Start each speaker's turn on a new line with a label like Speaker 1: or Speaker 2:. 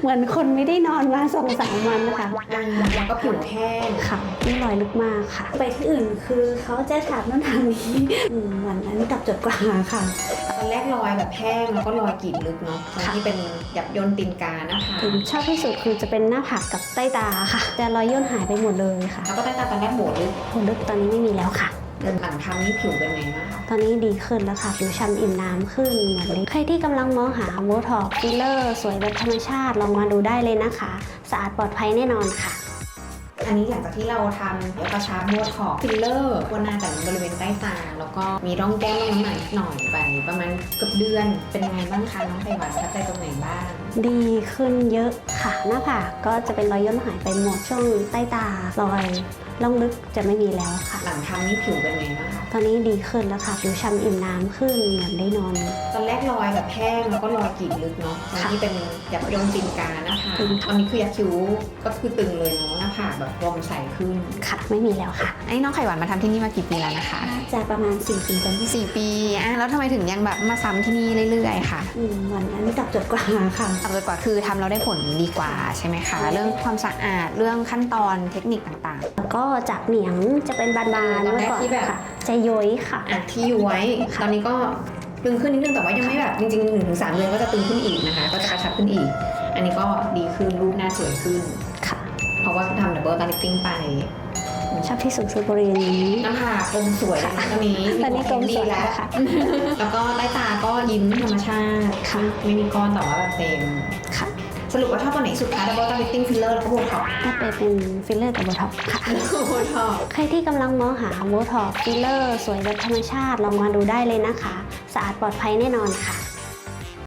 Speaker 1: เหมือนคนไม่ได้นอนมาสองสามวันนะคะ
Speaker 2: แล้วก็ผิวแห้ง
Speaker 1: ค่ะไม่รอยลึกมากค่ะ ไปที่อื่นคือเขาจะถามนู่นถามนี้อืมวันนั้นกลับจดกว่าค่ะ
Speaker 2: ตอนแรกรอยแบบแห้งแล้วก็รอยกรีดลึกเนาะตอนที่เป็นหยับย่นตีนกาหน้าผาก
Speaker 1: ผมชอบที่สุดคือจะเป็นหน้าผากกับใต้ตาค่ะ แต่รอยย่นหายไปหมดเลยค่ะ
Speaker 2: แล้วก็ใต้ตาตอนแรกโบดลึก
Speaker 1: ผลลึกตอนนี้ไม่มีแล้วค่ะ
Speaker 2: เดิน หลังทำนี่ผิวเป็นไงบ้างคะ
Speaker 1: ตอนนี้ดีขึ้นแล้วค่ะผิวช้ำอิ่มน้ำขึ้นเหมือนเลยใครที่กำลังมองหาโบท็อกซ์ฟิลเลอร์สวยแบบธรรมชาติลองมาดูได้เลยนะคะ สะอาดปลอดภัยแน่นอนค่ะ
Speaker 2: อันนี้หลังจากที่เราทำกระชับโบท็อกซ์ฟิลเลอร์บนหน้าแต่บริเวณใต้ตา แล้วก็มีร่องแก้มร่องน้ำหนักนิดหน่อยไปประมาณเกือบเดือนเป็นยังไงบ้างคะน้องไต้หวันประทับใจตรงไหนบ้าง
Speaker 1: ดีขึ้นเยอะ ค่ะ หน้าผากก็จะเป็นรอยย่นหายไปหมดช่วงใต้ตารอยล่องลึกจะไม่มีแล้วค่ะ
Speaker 2: หลังทำนี่ผิวเป็นไงบ้างคะ
Speaker 1: ตอนนี้ดีขึ้นแล้วค่ะผิวช้ำอิ่มน้ำขึ้นเหมือนได้นอน
Speaker 2: ตอนแรกรอยแบบแห้งแล้วก็รอยกรีดลึกเนาะตอนที่เป็นหยับย่นตีนกาหน้าผาก
Speaker 1: อืม
Speaker 2: ตอนนี้คือยักคิ้วก็คือตึงเลยเนาะหน้าผากแบบรวมใสขึ้น
Speaker 1: ค่ะ ไม่มีแล้วค่ะ
Speaker 3: ไอ้น้องไข่หวานมาทำที่นี่มากี่ปีแล้วนะคะ
Speaker 1: จะประมาณ 4 ปีกันที่
Speaker 3: สี่ปีอะแล้วทำไมถึงยังแบบมาซ้ำที่นี่เรื่อยๆค่ะ
Speaker 1: อืมวันนั้นกลับจดกว่าค่ะ
Speaker 3: ทำเลยกว่าคือทำเราได้ผลดีกว่าใช่ไหมคะ เรื่องความสะอาดเรื่องขั้นตอนเทคนิคต่าง
Speaker 1: แล้วก็จากเหนียงจะเป็นบานๆ
Speaker 2: ตอนแรก
Speaker 1: เมื่อก่อน
Speaker 2: ที่แบบ
Speaker 1: ค่ะจะย้อยค่ะ
Speaker 2: อะที่ย้วยตอนนี้ก็ตึงขึ้นนิดนึงแต่ว่ายังไม่แบบจริงๆหนึ่งถึงสามเดือนก็จะตึงขึ้นอีกนะคะ ก็จะกระชับขึ้นอีก อันนี้ก็ดีขึ้นรูปหน้าสวยขึ้น
Speaker 1: ค่ะ
Speaker 2: เพราะว่าทำดับเบิลตาลิปติ้งไป
Speaker 1: ชอบที่สุดคือบริเวณนี้
Speaker 2: หน้าผากกลมสวยแล้วนะตอนนี้
Speaker 1: ตอนนี้กลมสวย
Speaker 2: ดีแล้ว
Speaker 1: ค่ะ
Speaker 2: แล้วก็ใต้ตาก็ยิ้มธรรมชาติ
Speaker 1: ค่ะ
Speaker 2: ไม่มีก้อนแต่ว่าแบบเต็ม
Speaker 1: ค่ะ
Speaker 2: สรุปว่าชอบตัวไหนสุดคะดับเบิลตาลิปติ้งฟิลเลอร์แล้วก็โบท็อกซ์
Speaker 1: ถ้าไปเป็นฟิลเลอร์กับโบท็อกซ์ค่ะ
Speaker 2: โบท็อกซ์
Speaker 1: ใครที่กำลังมองหาโบท็อกซ์ฟิลเลอร์ สวยแบบธรรมชาติลองมาดูได้เลยนะคะ สะอาดปลอดภัยแน่นอนค่ะ